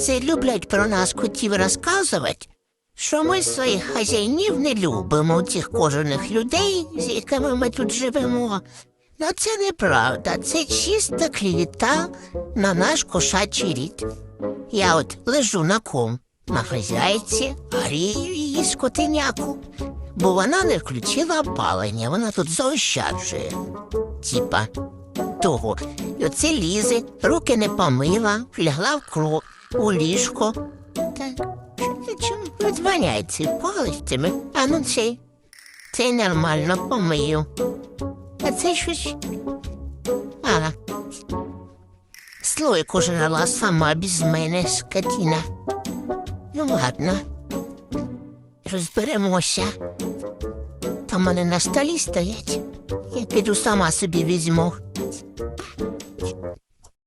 Це люблять про нас котів розказувати, що ми своїх хазяїнів не любимо, цих кожаних людей, з якими ми тут живемо. Ну, це неправда, це чиста клівіта на наш кошачий рід. Я от лежу на ком на хазяйці, грію її скотиняку, бо вона не включила опалення, вона тут заощаджує. Типа того. І оце лізе, руки не помила, лягла в кров, у ліжко. Що ти чому палицями? А ну цей. Цей нормально помию. А це щось. А. Слойку жрала сама без мене, скотіна. Ну, ладно. Розберемося. Там вони на столі стоять. Я піду сама собі візьму.